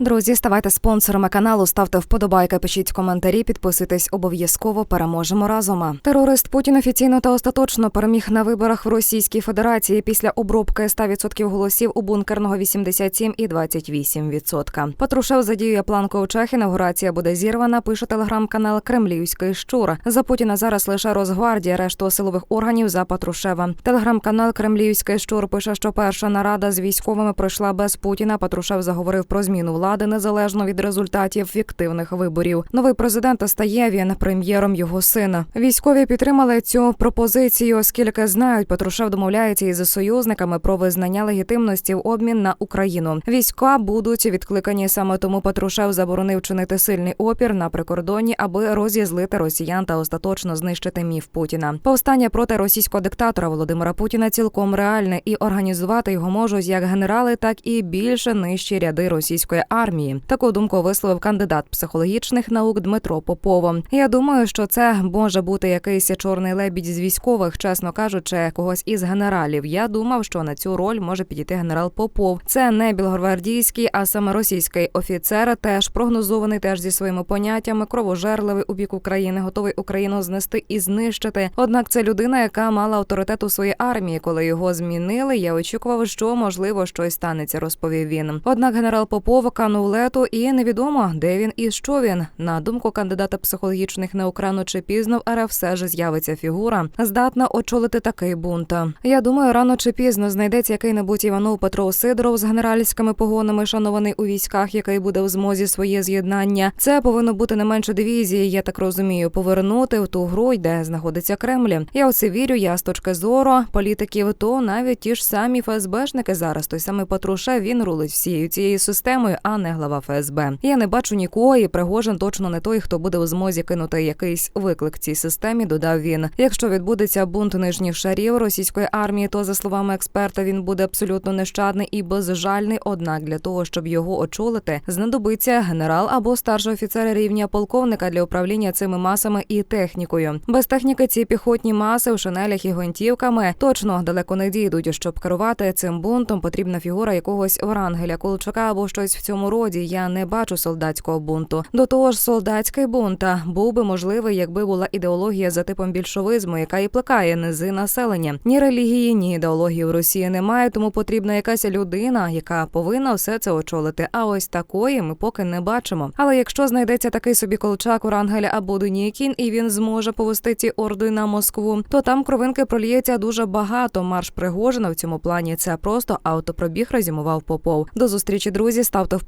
Друзі, ставайте спонсорами каналу, ставте вподобайки, пишіть коментарі, підписуйтесь обов'язково. Переможемо разом. Терорист Путін офіційно та остаточно переміг на виборах в Російській Федерації після обробки 100% голосів у бункерного 87 і 28%. Патрушев задіює планку у Чехії. Інаугурація буде зірвана. Пише телеграм-канал Кремлівський щур. За Путіна зараз лише Росгвардія, решту силових органів за Патрушева. Телеграм-канал Кремлівський щур пише, що перша нарада з військовими пройшла без Путіна. Патрушев заговорив про зміну влади незалежно від результатів фіктивних виборів. Новий президент стає він прем'єром його сина. Військові підтримали цю пропозицію, оскільки знають, Патрушев домовляється із союзниками про визнання легітимності в обмін на Україну. Війська будуть відкликані саме тому. Патрушев заборонив чинити сильний опір на прикордонні, аби роз'язлити росіян та остаточно знищити міф Путіна. Повстання проти російського диктатора Володимира Путіна цілком реальне, і організувати його можуть як генерали, так і більше нижчі ряди російської армії. Таку думку висловив кандидат психологічних наук Дмитро Попово. Я думаю, що це може бути якийсь чорний лебідь з військових, чесно кажучи, когось із генералів. Я думав, що на цю роль може підійти генерал Попов. Це не білогвардійський, а саме російський офіцер, теж прогнозований, теж зі своїми поняттями, кровожерливий у бік України, готовий Україну знести і знищити. Однак це людина, яка мала авторитет у своїй армії. Коли його змінили, я очікував, що можливо щось станеться, розповів він. Однак генерал Попов канув лету, і невідомо, де він і що він. На думку кандидата психологічних наук рано чи пізно в РФ все ж з'явиться фігура, здатна очолити такий бунт. Я думаю, рано чи пізно знайдеться який-небудь Іванов Петро Сидоров з генеральськими погонами, шанований у військах, який буде в змозі своє з'єднання. Це повинно бути не менше дивізії. Я так розумію, повернути в ту гру, де знаходиться Кремль. Я у це вірю. Я з точки зору політиків, то навіть ті ж самі ФСБшники зараз той самий Патрушев, він рулить всією цією системою, а не глава ФСБ. Я не бачу нікого, і Пригожин точно не той, хто буде у змозі кинути якийсь виклик цій системі. Додав він. Якщо відбудеться бунт нижніх шарів російської армії, то за словами експерта він буде абсолютно нещадний і безжальний. Однак для того, щоб його очолити, знадобиться генерал або старший офіцер рівня полковника для управління цими масами і технікою. Без техніки ці піхотні маси в шинелях і гвинтівками точно далеко не дійдуть. Щоб керувати цим бунтом, потрібна фігура якогось Врангеля Колчака або щось в цьому роді. Я не бачу солдатського бунту. До того ж, солдатський бунт був би можливий, якби була ідеологія за типом більшовизму, яка і плекає низи населення. Ні релігії, ні ідеології в Росії немає, тому потрібна якась людина, яка повинна все це очолити. А ось такої ми поки не бачимо. Але якщо знайдеться такий собі колчак Урангеля або Денікін, і він зможе повести ці орди на Москву, то там кровинки проліється дуже багато. Марш Пригожина в цьому плані це просто автопробіг резюмував Попов. До зустрічі, друзі. Ставте